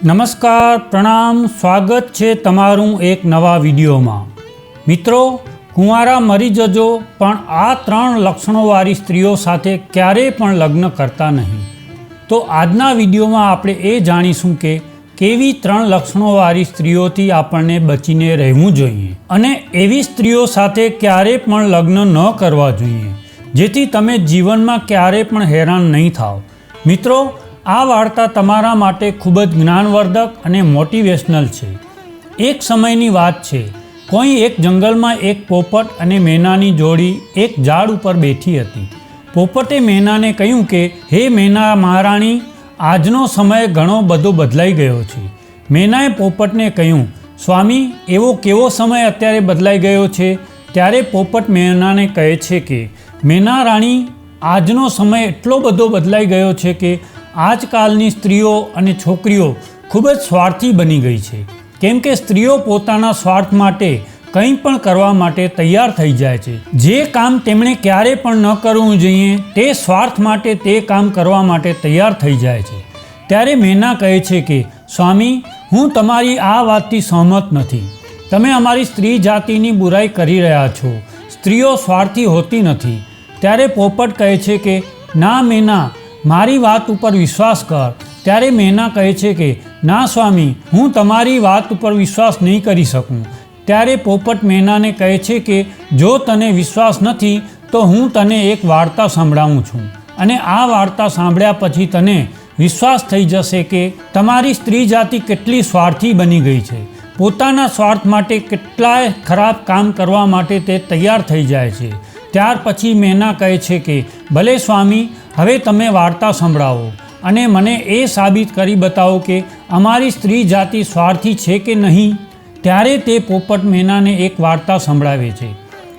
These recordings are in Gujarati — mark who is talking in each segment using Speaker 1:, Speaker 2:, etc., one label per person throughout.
Speaker 1: નમસ્કાર, પ્રણામ, સ્વાગત છે તમારું એક નવા વિડીયોમાં. મિત્રો, કુંવારા મરી જજો, પણ આ ત્રણ લક્ષણોવાળી સ્ત્રીઓ સાથે ક્યારેય પણ લગ્ન કરતા નહીં. તો આજના વિડીયોમાં આપણે એ જાણીશું કે કેવી ત્રણ લક્ષણોવાળી સ્ત્રીઓથી આપણને બચીને રહેવું જોઈએ અને એવી સ્ત્રીઓ સાથે ક્યારેય પણ લગ્ન ન કરવા જોઈએ, જેથી તમે જીવનમાં ક્યારેય પણ હેરાન નહીં થાઓ મિત્રો આ વાર્તા તમારા માટે ખૂબ જ જ્ઞાનવર્ધક અને મોટિવેશનલ છે. એક સમયની વાત છે, કોઈ એક જંગલમાં એક પોપટ અને મેનાની જોડી એક ઝાડ ઉપર બેઠી હતી. પોપટે મેનાને કહ્યું કે, હે મેના મહારાણી, આજનો સમય ઘણો બધો બદલાઈ ગયો છે. મેનાએ પોપટને કહ્યું, સ્વામી, એવો કેવો સમય અત્યારે બદલાઈ ગયો છે? ત્યારે પોપટ મેનાને કહે છે કે, મેના રાણી, આજનો સમય એટલો બધો બદલાઈ ગયો છે કે આજકાલની સ્ત્રીઓ અને છોકરીઓ ખૂબ જ સ્વાર્થી બની ગઈ છે. કેમ કે સ્ત્રીઓ પોતાના સ્વાર્થ માટે કંઈ પણ કરવા માટે તૈયાર થઈ જાય છે. જે કામ તેમણે ક્યારે પણ ન કરવું જોઈએ, તે સ્વાર્થ માટે તે કામ કરવા માટે તૈયાર થઈ જાય છે. ત્યારે મેના કહે છે કે, સ્વામી, હું તમારી આ વાતથી સહમત નથી. તમે અમારી સ્ત્રી જાતિની બુરાઈ કરી રહ્યા છો. સ્ત્રીઓ સ્વાર્થી હોતી નથી. ત્યારે પોપટ કહે છે કે, ના મેના મારી વાત ઉપર વિશ્વાસ કર. ત્યારે મેના કહે છે કે, ના સ્વામી, હું તમારી વાત ઉપર વિશ્વાસ નહીં કરી શકું. ત્યારે પોપટ મેનાને કહે છે કે, જો તને વિશ્વાસ નથી, તો હું તને એક વાર્તા સંભળાવું છું. અને આ વાર્તા સાંભળ્યા પછી તને વિશ્વાસ થઈ જશે કે, તમારી સ્ત્રી જાતિ કેટલી સ્વાર્થી બની ગઈ છે. પોતાના સ્વાર્થ માટે કેટલાય ખરાબ કામ કરવા માટે તે તૈયાર થઈ જાય છે. ત્યાર પછી મેના કહે છે કે, ભલે સ્વામી હવે તમે વાર્તા સંભળાવો અને મને એ સાબિત કરી બતાવો કે અમારી સ્ત્રી જાતિ સ્વાર્થી છે કે નહીં? ત્યારે તે પોપટ મેનાને એક વાર્તા સંભળાવે છે.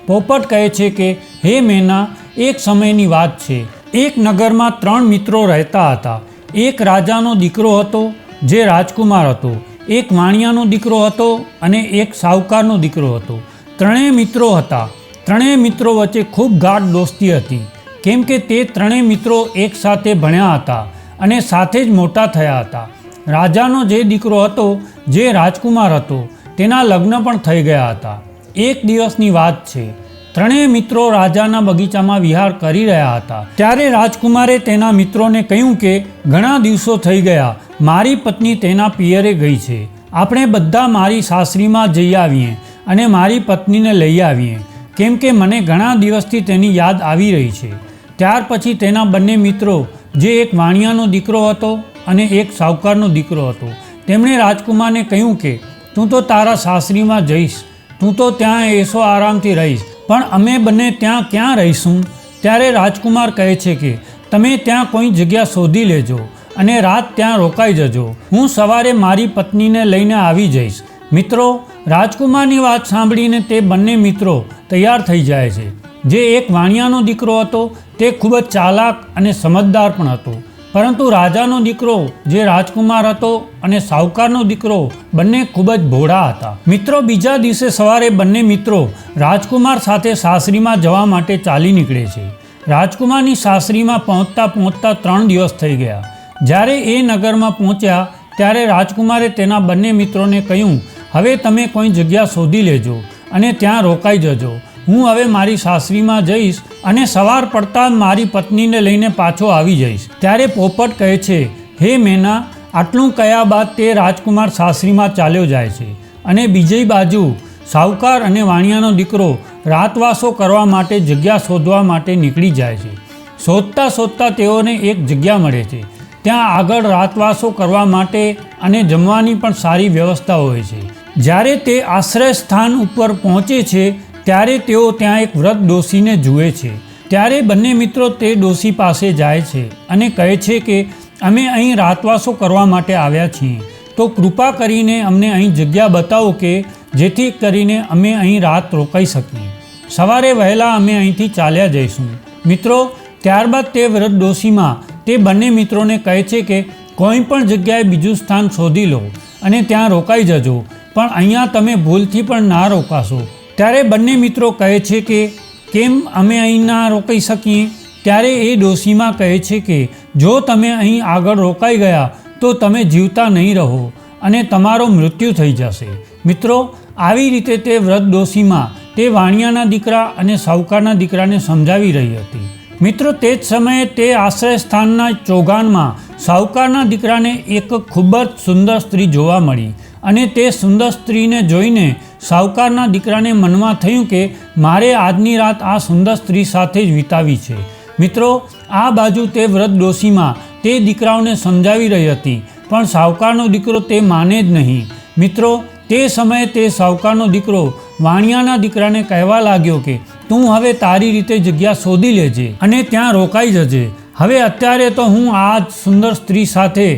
Speaker 1: પોપટ કહે છે કે, હે મેના, એક સમયની વાત છે. એક નગરમાં ત્રણ મિત્રો રહેતા હતા. એક રાજાનો દીકરો હતો, જે રાજકુમાર હતો. એક વાણિયાનો દીકરો હતો અને એક સાહુકારનો દીકરો હતો. ત્રણેય મિત્રો હતા. ત્રણેય મિત્રો વચ્ચે ખૂબ ગાઢ દોસ્તી હતી. કેમ કે તે ત્રણેય મિત્રો એકસાથે ભણ્યા હતા અને સાથે જ મોટા થયા હતા. રાજાનો જે દીકરો હતો, જે રાજકુમાર હતો, તેના લગ્ન પણ થઈ ગયા હતા. એક દિવસની વાત છે, ત્રણેય મિત્રો રાજાના બગીચામાં વિહાર કરી રહ્યા હતા. ત્યારે રાજકુમારે તેના મિત્રોને કહ્યું કે, ઘણા દિવસો થઈ ગયા, મારી પત્ની તેના પિયરે ગઈ છે. આપણે બધા મારી સાસરીમાં જઈ આવીએ અને મારી પત્નીને લઈ આવીએ. કેમ કે મને ઘણા દિવસથી તેની યાદ આવી રહી છે. ત્યાર પછી તેના બંને મિત્રો, જે એક વાણિયાનો દીકરો હતો અને એક સાવકારનો દીકરો હતો, તેમણે રાજકુમારને કહ્યું કે, તું તો તારા સાસરીમાં જઈશ, તું તો ત્યાં એસો આરામથી રહીશ, પણ અમે બંને ત્યાં ક્યાં રહીશું? ત્યારે રાજકુમાર કહે છે કે, તમે ત્યાં કોઈ જગ્યા શોધી લેજો અને રાત ત્યાં રોકાઈ જજો. હું સવારે મારી પત્નીને લઈને આવી જઈશ. મિત્રો, રાજકુમારની વાત સાંભળીને તે બંને મિત્રો તૈયાર થઈ જાય છે. જે એક વાણિયાનો દીકરો હતો તે ખૂબ જ ચાલાક અને સમજદાર પણ હતો. પરંતુ રાજાનો દીકરો, જે રાજકુમાર હતો અને સાવકારનો દીકરો, બંને ખૂબ જ ભોળા હતા. મિત્રો, બીજા દિવસે સવારે બંને મિત્રો રાજકુમાર સાથે સાસરીમાં જવા માટે ચાલી નીકળે છે. રાજકુમારની સાસરીમાં પહોંચતા પહોંચતા ત્રણ દિવસ થઈ ગયા. જ્યારે એ નગરમાં પહોંચ્યા, ત્યારે રાજકુમારે તેના બંને મિત્રોને કહ્યું, હવે તમે કોઈ જગ્યા શોધી લેજો અને ત્યાં રોકાઈ જજો. હું હવે મારી સાસરીમાં જઈશ અને સવાર પડતા મારી પત્નીને લઈને પાછો આવી જઈશ. ત્યારે પોપટ કહે છે, હે મેના, આટલું કયા બાદ તે રાજકુમાર સાસરીમાં ચાલ્યો જાય છે? અને બીજી બાજુ સાહુકાર અને વાણિયાનો દીકરો રાતવાસો કરવા માટે જગ્યા શોધવા માટે નીકળી જાય છે. શોધતા શોધતા તેઓને એક જગ્યા મળે છે. ત્યાં આગળ રાતવાસો કરવા માટે અને જમવાની પણ સારી વ્યવસ્થા હોય છે. જ્યારે તે આશ્રય સ્થાન ઉપર પહોંચે છે ત્યારે તેઓ ત્યાં એક વ્રત ડોશીને જુએ છે. ત્યારે બંને મિત્રો તે ડોશી પાસે જાય છે અને કહે છે કે, અમે અહીં રાતવાસો કરવા માટે આવ્યા છીએ. તો કૃપા કરીને અમને અહીં જગ્યા બતાવો કે જેથી કરીને અમે અહીં રાત રોકાઈ શકીએ. સવારે વહેલા અમે અહીંથી ચાલ્યા જઈશું. મિત્રો, ત્યારબાદ તે વ્રત ડોશીમાં તે બંને મિત્રોને કહે છે કે, કોઈ પણ જગ્યાએ બીજું સ્થાન શોધી લો અને ત્યાં રોકાઈ જજો. પણ અહીંયા તમે ભૂલથી પણ ના રોકાશો. ત્યારે બંને મિત્રો કહે છે કે, કેમ અમે અહીં ના રોકાઈ શકીએ? ત્યારે એ ડોશીમાં કહે છે કે, જો તમે અહીં આગળ રોકાઈ ગયા, તો તમે જીવતા નહીં રહો અને તમારો મૃત્યુ થઈ જશે. મિત્રો, આવી રીતે તે વ્રત ડોશીમાં તે વાણિયાના દીકરા અને સાહુકારના દીકરાને સમજાવી રહી હતી. મિત્રો, તે જ સમયે તે આશ્રય સ્થાનના ચોગાનમાં સાહુકારના દીકરાને એક ખૂબ જ સુંદર સ્ત્રી જોવા મળી અને તે સુંદર સ્ત્રીને જોઈને સાહુકારના દીકરાને મનમાં થયું કે મારે આજની રાત આ સુંદર સ્ત્રી સાથે જ વિતાવી છે. મિત્રો, આ બાજુ તે વ્રત ડોશીમાં તે દીકરાઓને સમજાવી રહી હતી, પણ સાવકારનો દીકરો તે માને જ નહીં. મિત્રો, તે સમયે તે સાવકારનો દીકરો વાણિયાના દીકરાને કહેવા લાગ્યો કે, તું હવે તારી રીતે જગ્યા શોધી લેજે અને ત્યાં રોકાઈ જજે. હવે અત્યારે તો હું આ સુંદર સ્ત્રી સાથે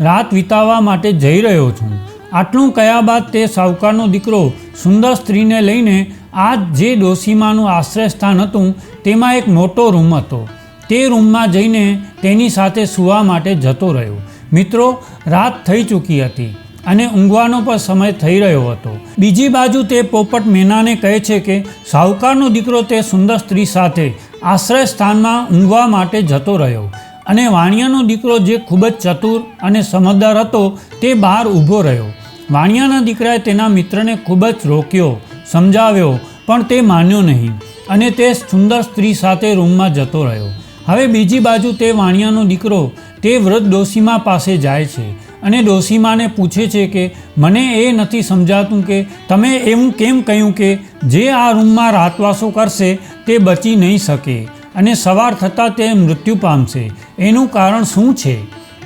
Speaker 1: રાત વિતાવવા માટે જઈ રહ્યો છું. આટલું કયા બાદ તે સાવકારનો દીકરો સુંદર સ્ત્રીને લઈને આ જે ડોસીમાનું આશ્રય સ્થાન હતું, તેમાં એક મોટો રૂમ હતો. તે રૂમમાં જઈને તેની સાથે સૂવા માટે જતો રહ્યો. મિત્રો, રાત થઈ ચૂકી હતી અને ઊંઘવાનો પણ સમય થઈ રહ્યો હતો. બીજી બાજુ તે પોપટ મેનાને કહે છે કે, સાહુકારનો દીકરો તે સુંદર સ્ત્રી સાથે આશ્રય સ્થાનમાં ઊંઘવા માટે જતો રહ્યો અને વાણિયાનો દીકરો જે ખૂબ જ ચતુર અને સમજદાર હતો, તે બહાર ઊભો રહ્યો. વાણિયાના દીકરાએ તેના મિત્રને ખૂબ જ રોક્યો, સમજાવ્યો, પણ તે માન્યો નહીં અને તે સુંદર સ્ત્રી સાથે રૂમમાં જતો રહ્યો. હવે બીજી બાજુ તે વાણિયાનો દીકરો તે વૃદ્ધ ડોસીમા પાસે જાય છે અને ડોસીમાને પૂછે છે કે, મને એ નથી સમજાતું કે તમે એવું કેમ કહ્યું કે જે આ રૂમમાં રાતવાસો કરશે તે બચી નહીં શકે અને સવાર થતાં તે મૃત્યુ પામશે? એનું કારણ શું છે?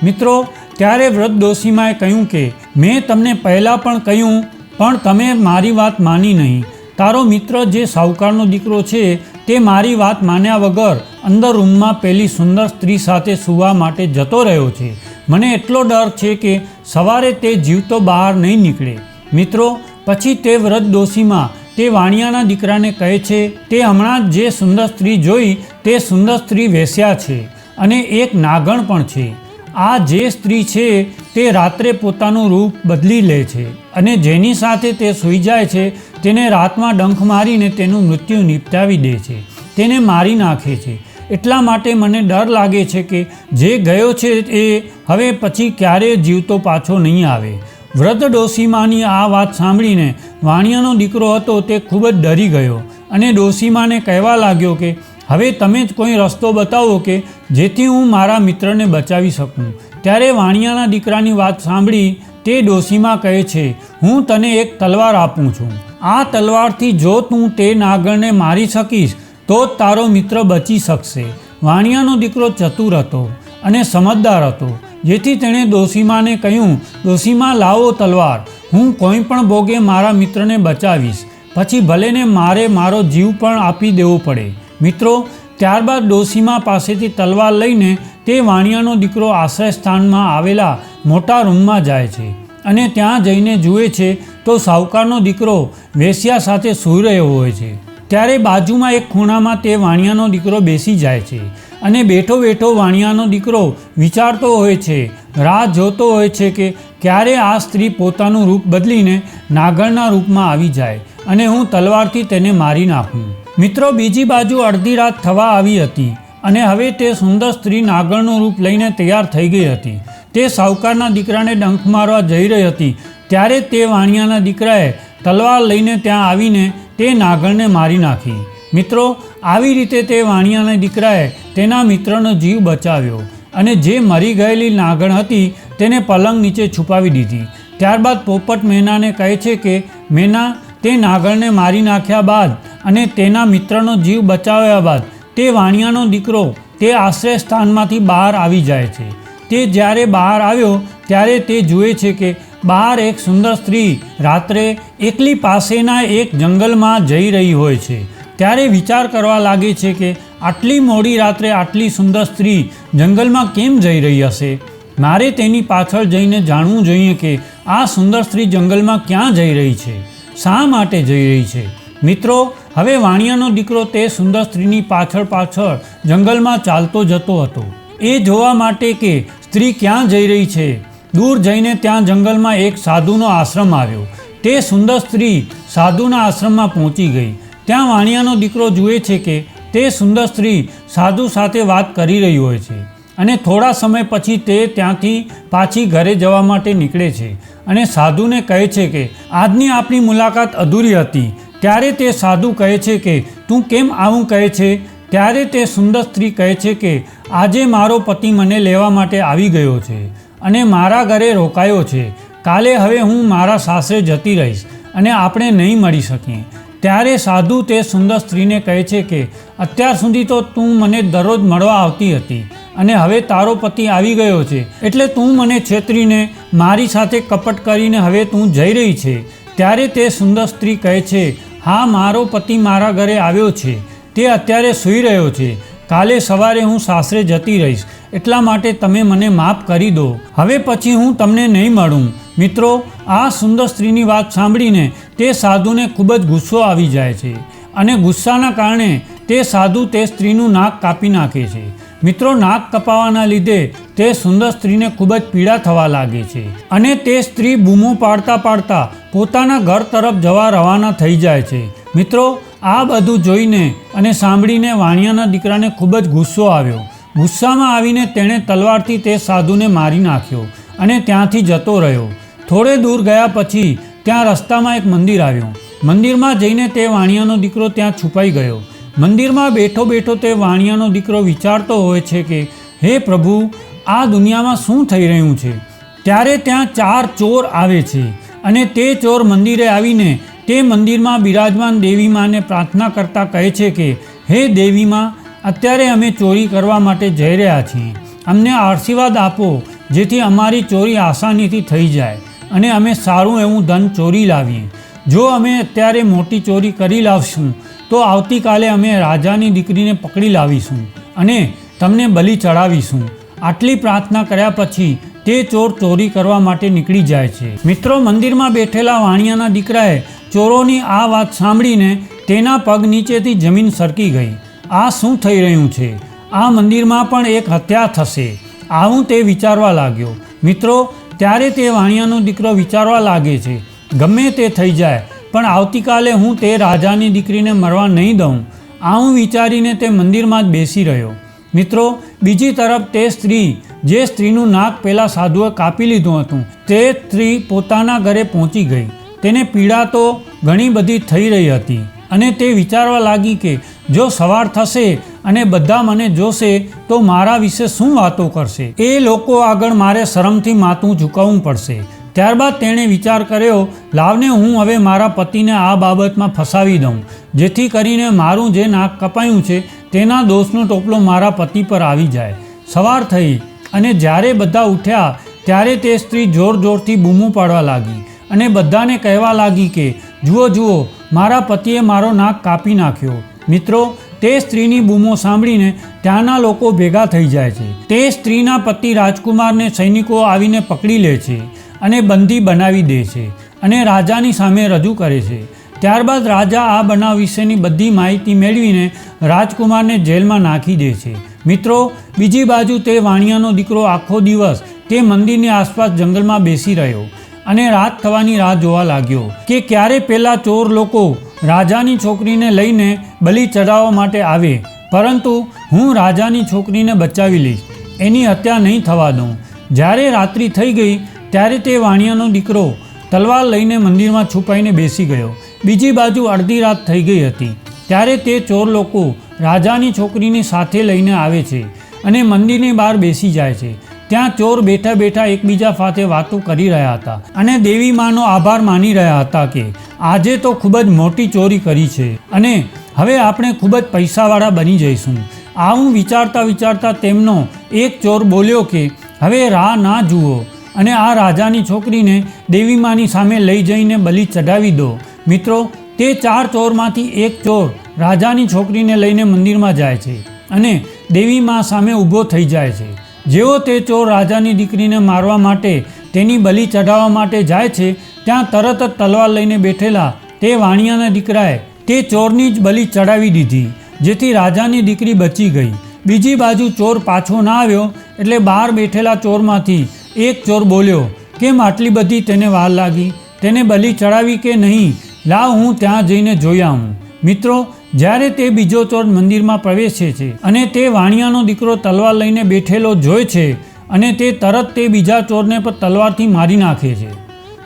Speaker 1: મિત્રો, ત્યારે વૃદ્ધ ડોસીમાએ કહ્યું કે મેં તમને પહેલાં પણ કહ્યું, પણ તમે મારી વાત માની નહીં. તારો મિત્ર જે સાહુકારનો દીકરો છે, તે મારી વાત માન્યા વગર અંદર રૂમમાં પેલી સુંદર સ્ત્રી સાથે સૂવા માટે જતો રહ્યો છે. મને એટલો ડર છે કે સવારે તે જીવતો બહાર નહીં નીકળે. મિત્રો, પછી તે વ્રત દોષીમાં તે વાણિયાના દીકરાને કહે છે, તે હમણાં જે સુંદર સ્ત્રી જોઈ, તે સુંદર સ્ત્રી વેસ્યા છે અને એક નાગણ પણ છે. આ જે સ્ત્રી છે, તે રાત્રે પોતાનું રૂપ બદલી લે છે અને જેની સાથે તે સૂઈ જાય છે, તેને રાતમાં ડંખ મારીને તેનું મૃત્યુ નિપટાવી દે છે. તેને મારી નાખે છે. એટલા માટે મને ડર લાગે છે કે જે ગયો છે એ હવે પછી ક્યારેય જીવતો પાછો નહીં આવે. વ્રત ડોસીમાની આ વાત સાંભળીને વાણિયાનો દીકરો હતો તે ખૂબ જ ડરી ગયો અને ડોસીમાને કહેવા લાગ્યો કે હવે તમે જ કોઈ રસ્તો બતાવો કે જેથી હું મારા મિત્રને બચાવી શકું. ત્યારે વાણિયાના દીકરાની વાત સાંભળી તે ડોસીમાં કહે છે, હું તને એક તલવાર આપું છું. આ તલવારથી જો તું તે નાગરને મારી શકીશ, તો જ તારો મિત્ર બચી શકશે. વાણિયાનો દીકરો ચતુર હતો અને સમજદાર હતો. જેથી તેણે ડોસીમાને કહ્યું ડોસીમા લાવો તલવાર. હું કોઈ પણ ભોગે મારા મિત્રને બચાવીશ. પછી ભલેને મારે મારો જીવ પણ આપી દેવો પડે. મિત્રો, ત્યારબાદ ડોસીમા પાસેથી તલવાર લઈને તે વાણિયાનો દીકરો આશ્રય સ્થાનમાં આવેલા મોટા રૂમમાં જાય છે અને ત્યાં જઈને જુએ છે તો સાવકારનો દીકરો વેશ્યા સાથે સૂઈ રહ્યો હોય છે. ત્યારે બાજુમાં એક ખૂણામાં તે વાણિયાનો દીકરો બેસી જાય છે અને બેઠો બેઠો વાણિયાનો દીકરો વિચારતો હોય છે, રાહ જોતો હોય છે કે ક્યારે આ સ્ત્રી પોતાનું રૂપ બદલીને નાગરના રૂપમાં આવી જાય અને હું તલવારથી તેને મારી નાખું. મિત્રો, બીજી બાજુ અડધી રાત થવા આવી હતી અને હવે તે સુંદર સ્ત્રી નાગરનું રૂપ લઈને તૈયાર થઈ ગઈ હતી. તે સાહુકારના દીકરાને ડંખ મારવા જઈ રહી હતી. ત્યારે તે વાણિયાના દીકરાએ તલવાર લઈને ત્યાં આવીને તે નાગરને મારી નાખી. મિત્રો, આવી રીતે તે વાણિયાના દીકરાએ તેના મિત્રનો જીવ બચાવ્યો અને જે મરી ગયેલી નાગણ હતી તેને પલંગ નીચે છુપાવી દીધી. ત્યારબાદ પોપટ મેનાને કહે છે કે, મેના તે નાગરને મારી નાખ્યા બાદ અને તેના મિત્રનો જીવ બચાવ્યા બાદ તે વાણિયાનો દીકરો તે આશ્રય સ્થાનમાંથી બહાર આવી જાય છે. તે જ્યારે બહાર આવ્યો, ત્યારે તે જુએ છે કે બહાર એક સુંદર સ્ત્રી રાત્રે એકલી પાસેના એક જંગલમાં જઈ રહી હોય છે. ત્યારે વિચાર કરવા લાગે છે કે આટલી મોડી રાત્રે આટલી સુંદર સ્ત્રી જંગલમાં કેમ જઈ રહી હશે? મારે તેની પાછળ જઈને જાણવું જોઈએ કે આ સુંદર સ્ત્રી જંગલમાં ક્યાં જઈ રહી છે. શા માટે જઈ રહી છે? મિત્રો, હવે વાણિયાનો દીકરો તે સુંદર સ્ત્રીની પાછળ પાછળ જંગલમાં ચાલતો જતો હતો. એ જોવા માટે કે સ્ત્રી ક્યાં જઈ રહી છે? દૂર જઈને ત્યાં જંગલમાં એક સાધુનો આશ્રમ આવ્યો. તે સુંદર સ્ત્રી સાધુના આશ્રમમાં પહોંચી ગઈ. ત્યાં વાણિયાનો દીકરો જુએ છે કે તે સુંદર સ્ત્રી સાધુ સાથે વાત કરી રહી હોય છે અને થોડા સમય પછી તે ત્યાંથી પાછી ઘરે જવા માટે નીકળે છે. અને સાધુને કહે છે કે, આજની આપણી મુલાકાત અધૂરી હતી. ત્યારે તે સાધુ કહે છે કે, તું કેમ આવું કહે છે? ત્યારે તે સુંદર સ્ત્રી કહે છે કે, આજે મારો પતિ મને લેવા માટે આવી ગયો છે અને મારા ઘરે રોકાયો છે. કાલે હવે હું મારા સાસરે જતી રહીશ અને આપણે નહીં મળી શકીએ. ત્યારે સાધુ તે સુંદર સ્ત્રીને કહે છે કે, અત્યાર સુધી તો તું મને દરરોજ મળવા આવતી હતી. અને હવે તારો પતિ આવી ગયો છે. એટલે તું મને છેતરીને મારી સાથે કપટ કરીને હવે તું જઈ રહી છે. ત્યારે તે સુંદર સ્ત્રી કહે છે, હા, મારો પતિ મારા ઘરે આવ્યો છે. તે અત્યારે સૂઈ રહ્યો છે. કાલે સવારે હું સાસરે જતી રહીશ. એટલા માટે તમે મને માફ કરી દો. હવે પછી હું તમને નહીં મળું. મિત્રો, આ સુંદર સ્ત્રીની વાત સાંભળીને તે સાધુને ખૂબ જ ગુસ્સો આવી જાય છે અને ગુસ્સાના કારણે તે સાધુ તે સ્ત્રીનું નાક કાપી નાખે છે. મિત્રો નાક કપાવાના લીધે તે સુંદર સ્ત્રીને ખૂબ જ પીડા થવા લાગે છે. અને તે સ્ત્રી બૂમો પાડતા પાડતા પોતાના ઘર તરફ જવા રવાના થઈ જાય છે. મિત્રો, આ બધું જોઈને અને સાંભળીને વાણિયાના દીકરાને ખૂબ જ ગુસ્સો આવ્યો. ગુસ્સામાં આવીને તેણે તલવારથી તે સાધુને મારી નાખ્યો અને ત્યાંથી જતો રહ્યો. થોડે દૂર ગયા પછી ત્યાં રસ્તામાં એક મંદિર આવ્યું. મંદિરમાં જઈને તે વાણિયાનો દીકરો ત્યાં છુપાઈ ગયો. મંદિરમાં બેઠો બેઠો તે વાણિયાનો દીકરો વિચારતો હોય છે કે, હે પ્રભુ, આ દુનિયામાં શું થઈ રહ્યું છે? ત્યારે ત્યાં ચાર ચોર આવે છે અને તે ચોર મંદિરે આવીને તે મંદિરમાં બિરાજમાન દેવી માને પ્રાર્થના કરતા કહે છે કે, હે દેવી માં, અત્યારે અમે ચોરી કરવા માટે જઈ રહ્યા છીએ. અમને આશીર્વાદ આપો, જેથી અમારી ચોરી આસાનીથી થઈ જાય અને અમે સારું એવું ધન ચોરી લાવીએ. જો અમે અત્યારે મોટી ચોરી કરી લાવશું તો આવતીકાલે અમે રાજાની દીકરીને પકડી લાવીશું અને તમને બલિ ચડાવીશું. આટલી પ્રાર્થના કર્યા પછી તે ચોર ચોરી કરવા માટે નીકળી જાય છે. મિત્રો, મંદિરમાં બેઠેલા વાણિયાના દીકરાએ ચોરોની આ વાત સાંભળીને તેના પગ નીચેથી જમીન સરકી ગઈ. આ શું થઈ રહ્યું છે? આ મંદિરમાં પણ એક હત્યા થશે. આવું તે વિચારવા લાગ્યો. મિત્રો, ત્યારે તે વાણિયાનો દીકરો વિચારવા લાગે છે. ગમે તે થઈ જાય પણ આવતીકાલે હું તે રાજાની દીકરીને મરવા નહીં દઉં. આવું વિચારીને તે મંદિરમાં જ બેસી રહ્યો. મિત્રો, બીજી તરફ તે સ્ત્રી, જે સ્ત્રીનું નાક પેલા સાધુએ કાપી લીધું હતું, તે સ્ત્રી પોતાના ઘરે પહોંચી ગઈ. તેને પીડા તો ઘણી બધી થઈ રહી હતી અને તે વિચારવા લાગી કે, જો સવાર થશે અને બધા મને જોશે, તો મારા વિશે શું વાતો કરશે? એ લોકો આગળ મારે શરમથી માથું ઝુકાવવું પડશે. ત્યારબાદ તેણે વિચાર કર્યો, લાવને હું હવે મારા પતિને આ બાબતમાં ફસાવી દઉં, જેથી કરીને મારું જે નાક કપાયું છે, તેના દોષનો ટોપલો મારા પતિ પર આવી જાય. સવાર થઈ અને જ્યારે બધા ઉઠ્યા, ત્યારે તે સ્ત્રી જોર જોરથી બૂમું પાડવા લાગી અને બધાને કહેવા લાગી કે, જુઓ જુઓ, મારા પતિએ મારો નાક કાપી નાખ્યો. મિત્રો, તે સ્ત્રીની બૂમો સાંભળીને ત્યાંના લોકો ભેગા થઈ જાય છે. તે સ્ત્રીના પતિ રાજકુમારને સૈનિકો આવીને પકડી લે છે. અને બંદી બનાવી દે છે અને રાજાની સામે રજૂ કરે છે. ત્યારબાદ રાજા આ બનાવ વિશેની બધી માહિતી મેળવીને રાજકુમારને જેલમાં નાખી દે છે. મિત્રો, બીજી બાજુ તે વાણિયાનો દીકરો આખો દિવસ તે મંદિરની આસપાસ જંગલમાં બેસી રહ્યો અને રાત થવાની રાહ જોવા લાગ્યો કે ક્યારે પેલા ચોર લોકો રાજાની છોકરીને લઈને બલિ ચડાવવા માટે આવે. પરંતુ હું રાજાની છોકરીને બચાવી લઈશ. એની હત્યા નહીં થવા દઉં. જ્યારે રાત્રિ થઈ ગઈ ત્યારે તે વાણિયાનો દીકરો તલવાર લઈને મંદિરમાં છુપાઈને બેસી ગયો. બીજી બાજુ અડધી રાત થઈ ગઈ હતી. ત્યારે તે ચોર લોકો રાજાની છોકરીની સાથે લઈને આવે છે અને મંદિરની બહાર બેસી જાય છે. ત્યાં ચોર બેઠા બેઠા એકબીજા સાથે વાતો કરી રહ્યા હતા અને દેવી માનો આભાર માની રહ્યા હતા કે આજે તો ખૂબ જ મોટી ચોરી કરી છે અને હવે આપણે ખૂબ જ પૈસાવાળા બની જઈશું. આવું વિચારતા વિચારતા તેમનો એક ચોર બોલ્યો કે, હવે રાહ ના જુઓ. અને આ રાજાની છોકરીને દેવીમાની સામે લઈ જઈને બલિ ચઢાવી દો. મિત્રો, તે ચાર ચોરમાંથી એક ચોર રાજાની છોકરીને લઈને મંદિરમાં જાય છે અને દેવી મા સામે ઊભો થઈ જાય છે. જેવો તે ચોર રાજાની દીકરીને મારવા માટે તેની બલિ ચઢાવવા માટે જાય છે, ત્યાં તરત જ તલવાર લઈને બેઠેલા તે વાણિયાના દીકરાએ તે ચોરની જ બલિ ચઢાવી દીધી, જેથી રાજાની દીકરી બચી ગઈ. બીજી બાજુ ચોર પાછો ના આવ્યો, એટલે બહાર બેઠેલા ચોરમાંથી એક ચોર બોલ્યો, કેમ આટલી બધી તેને વાર લાગી? તેને બલિ ચડાવી કે નહીં? લાવ હું ત્યાં જઈને જોઈ આવું. મિત્રો, જ્યારે તે બીજો ચોર મંદિરમાં પ્રવેશે છે અને તે વાણિયાનો દીકરો તલવાર લઈને બેઠેલો જોઈ છે અને તે તરત તે બીજા ચોરને પણ તલવારથી મારી નાખે છે.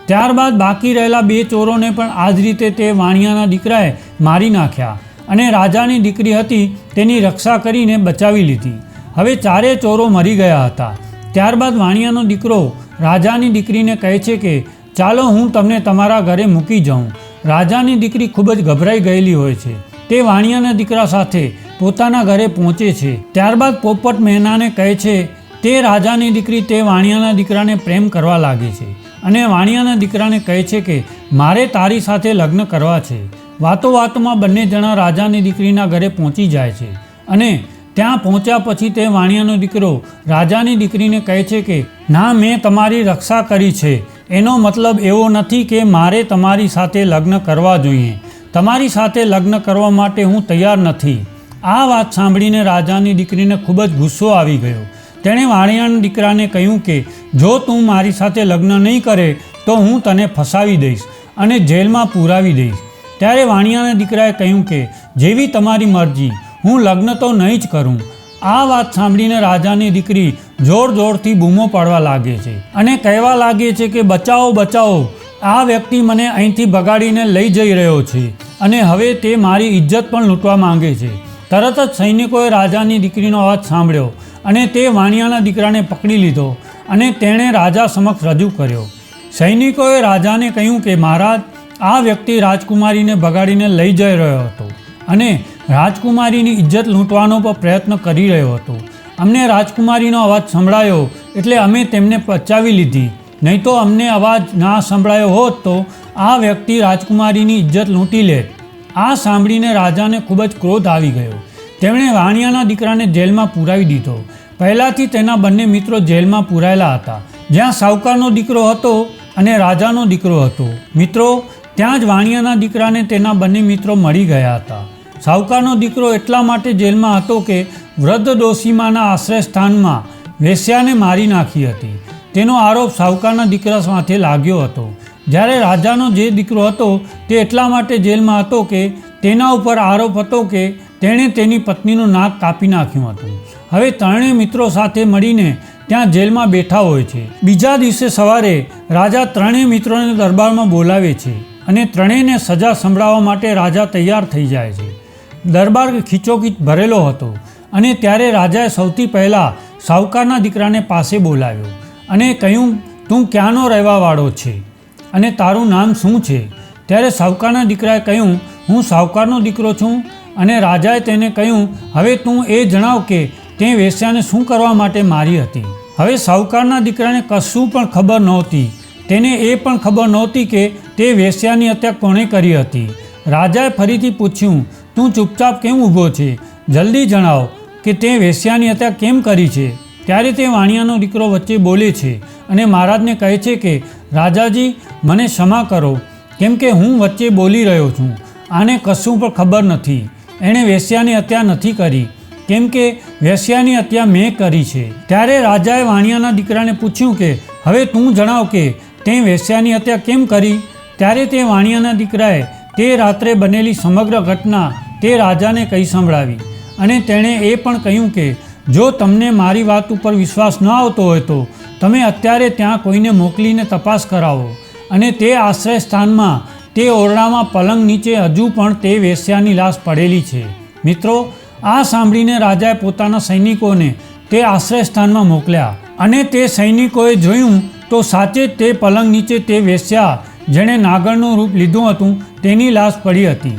Speaker 1: ત્યારબાદ બાકી રહેલા બે ચોરોને પણ આ જ રીતે તે વાણિયાના દીકરાએ મારી નાખ્યા અને રાજાની દીકરી હતી તેની રક્ષા કરીને બચાવી લીધી. હવે ચારે ચોરો મરી ગયા હતા. ત્યારબાદ વાણિયાનો દીકરો રાજાની દીકરીને કહે છે કે, ચાલો હું તમને તમારા ઘરે મૂકી જાઉં. રાજાની દીકરી ખૂબ જ ગભરાઈ ગયેલી હોય છે. તે વાણિયાના દીકરા સાથે પોતાના ઘરે પહોંચે છે. ત્યારબાદ પોપટ મહેનાને કહે છે, તે રાજાની દીકરી તે વાણિયાના દીકરાને પ્રેમ કરવા લાગે છે. અને વાણિયાના દીકરાને કહે છે કે, મારે તારી સાથે લગ્ન કરવા છે. વાતો વાતોમાં બંને જણા રાજાની દીકરીના ઘરે પહોંચી જાય છે. અને ત્યાં પહોંચ્યા પછી તે વાણિયાનો દીકરો રાજાની દીકરીને કહે છે કે, ના, મેં તમારી રક્ષા કરી છે. એનો મતલબ એવો નથી કે મારે તમારી સાથે લગ્ન કરવા જોઈએ. તમારી સાથે લગ્ન કરવા માટે હું તૈયાર નથી. આ વાત સાંભળીને રાજાની દીકરીને ખૂબ જ ગુસ્સો આવી ગયો. તેણે વાણિયાના દીકરાને કહ્યું કે, જો તું મારી સાથે લગ્ન નહીં કરે, તો હું તને ફસાવી દઈશ અને જેલમાં પુરાવી દઈશ. ત્યારે વાણિયાના દીકરાએ કહ્યું કે, જેવી તમારી મરજી હું લગ્ન તો નહીં જ કરું. આ વાત સાંભળીને રાજાની દીકરી જોર જોરથી બૂમો પાડવા લાગે છે અને કહેવા લાગે છે કે બચાવો બચાવો આ વ્યક્તિ મને અહીંથી ભગાડીને લઈ જઈ રહ્યો છે અને હવે તે મારી ઇજ્જત પણ લૂંટવા માંગે છે. તરત જ સૈનિકોએ રાજાની દીકરીનો અવાજ સાંભળ્યો અને તે વાણિયાના દીકરાને પકડી લીધો અને તેણે રાજા સમક્ષ રજૂ કર્યો. સૈનિકોએ રાજાને કહ્યું કે, મહારાજ, આ વ્યક્તિ રાજકુમારીને ભગાડીને લઈ જઈ રહ્યો હતો અને રાજકુમારીની ઇજ્જત લૂંટવાનો પણ પ્રયત્ન કરી રહ્યો હતો. અમને રાજકુમારીનો અવાજ સંભળાયો એટલે અમે તેમને પચાવી લીધી. નહીં તો અમને અવાજ ના સંભળાયો હોત તો આ વ્યક્તિ રાજકુમારીની ઇજ્જત લૂંટી લે. આ સાંભળીને રાજાને ખૂબ જ ક્રોધ આવી ગયો. તેમણે વાણિયાના દીકરાને જેલમાં પુરાવી દીધો. પહેલાંથી તેના બંને મિત્રો જેલમાં પુરાયેલા હતા. જ્યાં સાવકારનો દીકરો હતો અને રાજાનો દીકરો હતો. મિત્રો, ત્યાં જ વાણિયાના દીકરાને તેના બંને મિત્રો મળી ગયા હતા. સાવકારનો દીકરો એટલા માટે જેલમાં હતો કે વૃદ્ધ ડોસીમાના આશ્રય સ્થાનમાં વેશ્યાને મારી નાખી હતી. તેનો આરોપ સાવકારના દીકરા સાથે લાગ્યો હતો. જ્યારે રાજાનો જે દીકરો હતો તે એટલા માટે જેલમાં હતો કે તેના ઉપર આરોપ હતો કે તેણે તેની પત્નીનું નાક કાપી નાખ્યું હતું. હવે ત્રણેય મિત્રો સાથે મળીને ત્યાં જેલમાં બેઠા હોય છે. બીજા દિવસે સવારે રાજા ત્રણેય મિત્રોને દરબારમાં બોલાવે છે અને ત્રણેયને સજા સંભળાવવા માટે રાજા તૈયાર થઈ જાય છે. દરબાર ખીચોખીચ ભરેલો હતો અને ત્યારે રાજાએ સૌથી પહેલાં સાવકારના દીકરાને પાસે બોલાવ્યો અને કહ્યું, તું ક્યાંનો રહેવાવાળો છે? અને તારું નામ શું છે? ત્યારે સાવકારના દીકરાએ કહ્યું, હું સાવકારનો દીકરો છું. અને રાજાએ તેને કહ્યું, હવે તું એ જણાવ કે તે વેશ્યાને શું કરવા માટે મારી હતી? હવે સાવકારના દીકરાને કશું પણ ખબર નહોતી. તેને એ પણ ખબર નહોતી કે તે વેશ્યાની હત્યા કોણે કરી હતી. રાજાએ ફરીથી પૂછ્યું તું ચૂપચાપ કેમ ઊભો છે? જલ્દી જણાવ કે તે વેશ્યાની હત્યા કેમ કરી છે? ત્યારે તે વાણિયાનો દીકરો વચ્ચે બોલે છે અને મહારાજને કહે છે કે, રાજાજી, મને ક્ષમા કરો. કેમ કે હું વચ્ચે બોલી રહ્યો છું. આને કશું પણ ખબર નથી. એણે વેશ્યાની હત્યા નથી કરી. કેમ કે વેશ્યાની હત્યા મેં કરી છે. ત્યારે રાજાએ વાણિયાના દીકરાને પૂછ્યું કે, હવે તું જણાવ કે, તે વેશ્યાની હત્યા કેમ કરી? ત્યારે તે વાણિયાના દીકરાએ તે રાત્રે બનેલી સમગ્ર ઘટના તે રાજાને કહી સંભળાવી અને તેણે એ પણ કહ્યું કે, જો તમને મારી વાત ઉપર વિશ્વાસ ન આવતો હોય તો તમે અત્યારે ત્યાં કોઈને મોકલીને તપાસ કરાવો. અને તે આશ્રય સ્થાનમાં, તે ઓરડામાં પલંગ નીચે હજુ પણ તે વેશ્યાની લાશ પડેલી છે. મિત્રો, આ સાંભળીને રાજાએ પોતાના સૈનિકોને તે આશ્રય સ્થાનમાં મોકલ્યા અને તે સૈનિકોએ જોયું તો સાચે તે પલંગ નીચે તે વેશ્યા, જેણે નાગરનું રૂપ લીધું હતું, તેની લાશ પડી હતી.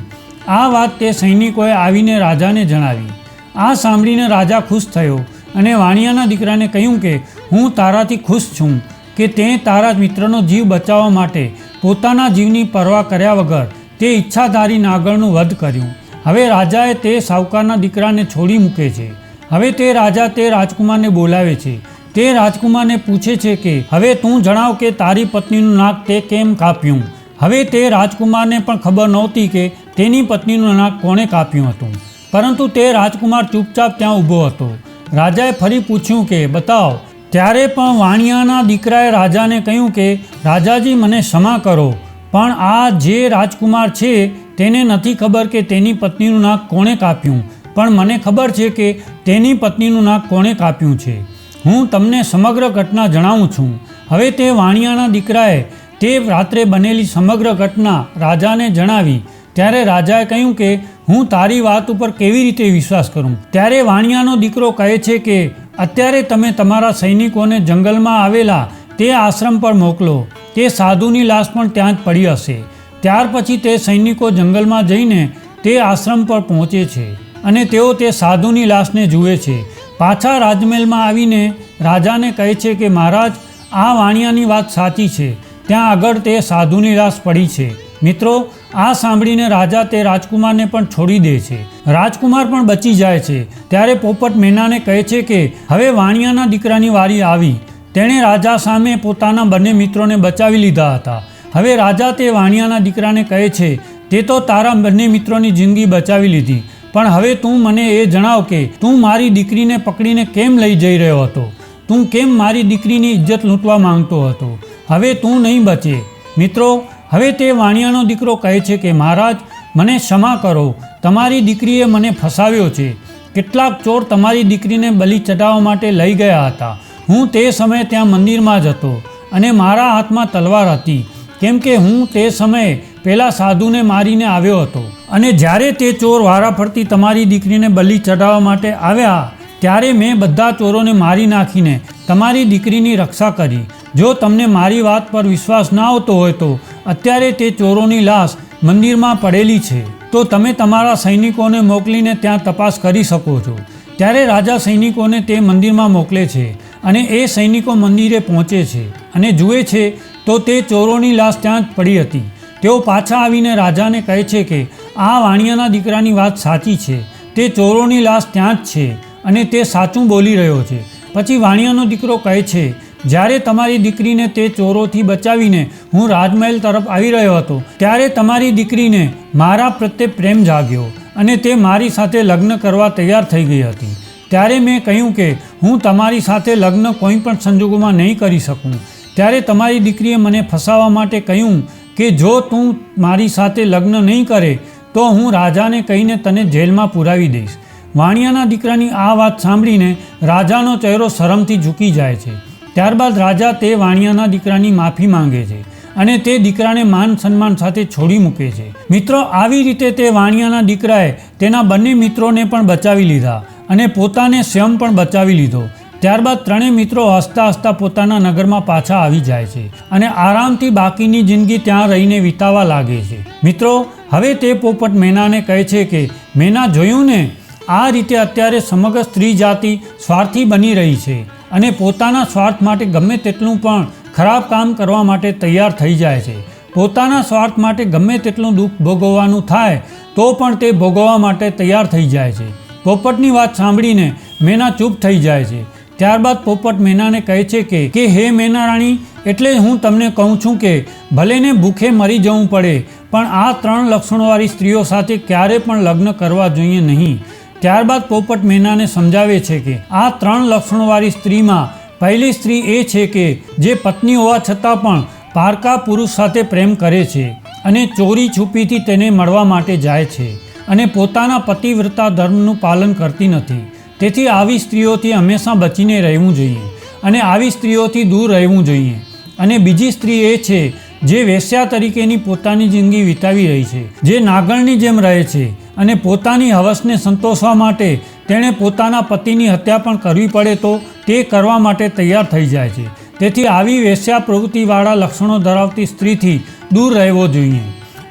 Speaker 1: આ વાત તે સૈનિકોએ આવીને રાજાને જણાવી. આ સાંભળીને રાજા ખુશ થયો અને વાણિયાના દીકરાને કહ્યું કે, હું તારાથી ખુશ છું કે તે તારા મિત્રનો જીવ બચાવવા માટે પોતાના જીવની પરવા કર્યા વગર તે ઈચ્છાધારી નાગરનું વધ કર્યું. હવે રાજાએ તે સાવકારના દીકરાને છોડી મૂકે છે. હવે તે રાજા તે રાજકુમારને બોલાવે છે. તે રાજકુમારને પૂછે છે કે, હવે તું જણાવ કે તારી પત્નીનું નાક તે કેમ કાપ્યું? હવે તે રાજકુમારને પણ ખબર નહોતી કે તેની પત્નીનું નાક કોણે કાપ્યું હતું. પરંતુ તે રાજકુમાર ચૂપચાપ ત્યાં ઊભો હતો. રાજાએ ફરી પૂછ્યું કે, બતાવ, ત્યારે પણ વાણિયાના દીકરાએ રાજાને કહ્યું કે, રાજાજી, મને ક્ષમા કરો. પણ આ જે રાજકુમાર છે, તેને નથી ખબર કે તેની પત્નીનું નાક કોણે કાપ્યું. પણ મને ખબર છે કે તેની પત્નીનું નાક કોણે કાપ્યું છે. હું તમને સમગ્ર ઘટના જણાવું છું. હવે તે વાણિયાના દીકરાએ તે રાત્રે બનેલી સમગ્ર ઘટના રાજાને જણાવી. ત્યારે રાજાએ કહ્યું કે, હું તારી વાત ઉપર કેવી રીતે વિશ્વાસ કરું? ત્યારે વાણિયાનો દીકરો કહે છે કે, અત્યારે તમે તમારા સૈનિકોને જંગલમાં આવેલા તે આશ્રમ પર મોકલો. તે સાધુની લાશ પણ ત્યાં જ પડી હશે. ત્યાર પછી તે સૈનિકો જંગલમાં જઈને તે આશ્રમ પર પહોંચે છે અને તેઓ તે સાધુની લાશને જુએ છે. પાછા રાજમહેલમાં આવીને રાજાને કહે છે કે, મહારાજ, આ વાણિયાની વાત સાચી છે. ત્યાં આગળ તે સાધુની લાશ પડી છે. મિત્રો, આ સાંભળીને રાજા તે રાજકુમારને પણ છોડી દે છે. રાજકુમાર પણ બચી જાય છે. ત્યારે પોપટ મેનાને કહે છે કે, હવે વાણિયાના દીકરાની વારી આવી. તેણે રાજા સામે પોતાના બંને મિત્રોને બચાવી લીધા હતા. હવે રાજા તે વાણિયાના દીકરાને કહે છે, તે તો તારા બંને મિત્રોની જિંદગી બચાવી લીધી. પણ હવે તું મને એ જણાવ કે, તું મારી દીકરીને પકડીને કેમ લઈ જઈ રહ્યો હતો? તું કેમ મારી દીકરીની ઇજ્જત લૂંટવા માંગતો હતો? હવે તું નહીં બચે. મિત્રો, હવે તે વાણિયાનો દીકરો કહે છે કે, મહારાજ, મને ક્ષમા કરો. તમારી દીકરીએ મને ફસાવ્યો છે. કેટલાક ચોર તમારી દીકરીને બલિ ચઢાવવા માટે લઈ ગયા હતા. હું તે સમયે ત્યાં મંદિરમાં જ હતો અને મારા હાથમાં તલવાર હતી. કેમ કે હું તે સમયે પેલા સાધુને મારીને આવ્યો હતો. અને જ્યારે તે ચોર વારાફરતી તમારી દીકરીને બલિ ચઢાવવા માટે આવ્યા, ત્યારે મેં બધા ચોરોને મારી નાખીને તમારી દીકરીની રક્ષા કરી. જો તમને મારી વાત પર વિશ્વાસ ના આવતો હોય તો, અત્યારે તે ચોરોની લાશ મંદિરમાં પડેલી છે. તો તમે તમારા સૈનિકોને મોકલીને ત્યાં તપાસ કરી શકો છો. ત્યારે રાજા સૈનિકોને તે મંદિરમાં મોકલે છે અને એ સૈનિકો મંદિરે પહોંચે છે અને જુએ છે તો તે ચોરોની લાશ ત્યાં જ પડી હતી. તેઓ પાછા આવીને રાજાને કહે છે કે, આ વાણિયાના દીકરાની વાત સાચી છે. તે ચોરોની લાશ ત્યાં જ છે અને તે સાચું બોલી રહ્યો છે. પછી વાણિયાનો દીકરો કહે છે જ્યારે તમારી દીકરીને તે ચોરોથી બચાવીને હું રાજમહેલ તરફ આવી રહ્યો હતો, ત્યારે તમારી દીકરીને મારા પ્રત્યે પ્રેમ જાગ્યો અને તે મારી સાથે લગ્ન કરવા તૈયાર થઈ ગઈ હતી. ત્યારે મેં કહ્યું કે હું તમારી સાથે લગ્ન કોઈ પણ સંજોગોમાં નહીં કરી શકું. ત્યારે તમારી દીકરીએ મને ફસાવવા માટે કહ્યું કે જો તું મારી સાથે લગ્ન નહીં કરે, તો હું રાજાને કહીને તને જેલમાં પુરાવી દઈશ. વાણિયાના દીકરાની આ વાત સાંભળીને રાજાનો ચહેરો શરમથી ઝૂકી જાય છે. ત્યારબાદ રાજા તે વાણિયાના દીકરાની માફી માંગે છે અને તે દીકરાને માન સન્માન સાથે છોડી મૂકે છે. મિત્રો, આવી રીતે તે વાણિયાના દીકરાએ તેના બંને મિત્રોને પણ બચાવી લીધા અને પોતાને સ્વયં પણ બચાવી લીધો. ત્યારબાદ ત્રણેય મિત્રો હસતા હસતા પોતાના નગરમાં પાછા આવી જાય છે અને આરામથી બાકીની જિંદગી ત્યાં રહીને વિતાવા લાગે છે. મિત્રો, હવે તે પોપટ મેનાને કહે છે કે, મેના, જોયું ને? આ રીતે અત્યારે સમગ્ર સ્ત્રી જાતિ સ્વાર્થી બની રહી છે. અને પોતાના સ્વાર્થ માટે ગમે તેટલું પણ ખરાબ કામ કરવા માટે તૈયાર થઈ જાય છે. પોતાના સ્વાર્થ માટે ગમે તેટલું દુઃખ ભોગવવાનું થાય, તો પણ તે ભોગવવા માટે તૈયાર થઈ જાય છે. પોપટની વાત સાંભળીને મેના ચૂપ થઈ જાય છે. ત્યારબાદ પોપટ મેનાને કહે છે કે કે હે મેના રાણી એટલે હું તમને કહું છું કે, ભલે ને ભૂખે મરી જવું પડે, પણ આ ત્રણ લક્ષણોવાળી સ્ત્રીઓ સાથે ક્યારે પણ લગ્ન કરવા જોઈએ નહીં. ત્યારબાદ પોપટ મેનાને સમજાવે છે કે આ ત્રણ લક્ષણોવાળી સ્ત્રીમાં પહેલી સ્ત્રી એ છે કે જે પત્ની હોવા છતાં પણ પારકા પુરુષ સાથે પ્રેમ કરે છે અને ચોરી છુપીથી તેને મળવા માટે જાય છે અને પોતાના પતિવ્રતા ધર્મનું પાલન કરતી નથી. તેથી આવી સ્ત્રીઓથી હંમેશા બચીને રહેવું જોઈએ અને આવી સ્ત્રીઓથી દૂર રહેવું જોઈએ. અને બીજી સ્ત્રી એ છે જે વેશ્યા તરીકેની પોતાની જિંદગી વિતાવી રહી છે, જે નાગણની જેમ રહે છે અને પોતાની હવસને સંતોષવા માટે તેણે પોતાના પતિની હત્યા પણ કરવી પડે તો તે કરવા માટે તૈયાર થઈ જાય છે. તેથી આવી વેશ્યા પ્રવૃત્તિવાળા લક્ષણો ધરાવતી સ્ત્રીથી દૂર રહેવો જોઈએ.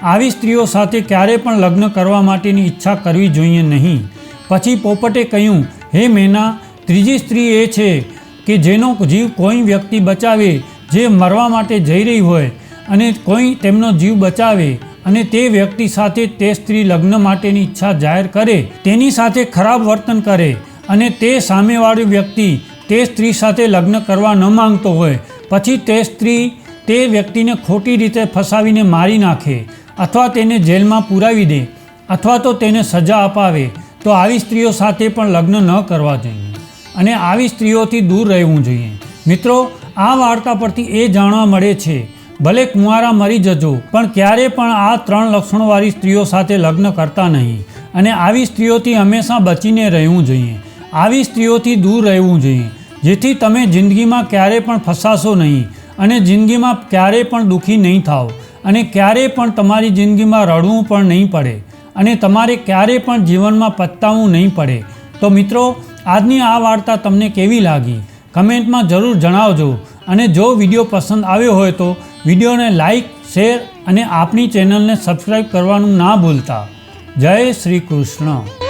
Speaker 1: આવી સ્ત્રીઓ સાથે ક્યારેય પણ લગ્ન કરવા માટેની ઈચ્છા કરવી જોઈએ નહીં. પછી પોપટે કહ્યું, હે મેના, ત્રીજી સ્ત્રી એ છે કે જેનો જીવ કોઈ વ્યક્તિ બચાવે જે મરવા માટે જઈ રહી હોય અને કોઈ તેમનો જીવ બચાવે અને તે વ્યક્તિ સાથે તે સ્ત્રી લગ્ન માટેની ઈચ્છા જાહેર કરે, તેની સાથે ખરાબ વર્તન કરે અને તે સામેવાળી વ્યક્તિ તે સ્ત્રી સાથે લગ્ન કરવા ન માંગતો હોય, પછી તે સ્ત્રી તે વ્યક્તિને ખોટી રીતે ફસાવીને મારી નાખે અથવા તેને જેલમાં પુરાવી દે અથવા તો તેને સજા અપાવે, તો આવી સ્ત્રીઓ સાથે પણ લગ્ન ન કરવા જોઈએ અને આવી સ્ત્રીઓથી દૂર રહેવું જોઈએ. મિત્રો, આ વાર્તા પરથી એ જાણવા મળે છે ભલે કુંવારા મરી જજો, પણ ક્યારે પણ આ ત્રણ લક્ષણોવાળી સ્ત્રીઓ સાથે લગ્ન કરતા નહીં. અને આવી સ્ત્રીઓથી હંમેશા બચીને રહેવું જોઈએ. આવી સ્ત્રીઓથી દૂર રહેવું જોઈએ, જેથી તમે જિંદગીમાં ક્યારે પણ ફસાશો નહીં અને જિંદગીમાં ક્યારે પણ દુઃખી નહીં થાઓ. અને ક્યારે પણ તમારી જિંદગીમાં રડવું પણ નહીં પડે અને તમારે ક્યારે પણ જીવનમાં પસ્તાવું નહીં પડે. તો મિત્રો, આજની આ વાર્તા તમને કેવી લાગી? કમેન્ટમાં જરૂર જણાવજો અને જો વીડિયો પસંદ આવ્યો હોય તો વિડીયોને લાઇક શેર અને આપણી ચેનલને સબસ્ક્રાઈબ કરવાનું ના ભૂલતા. જય શ્રી કૃષ્ણ.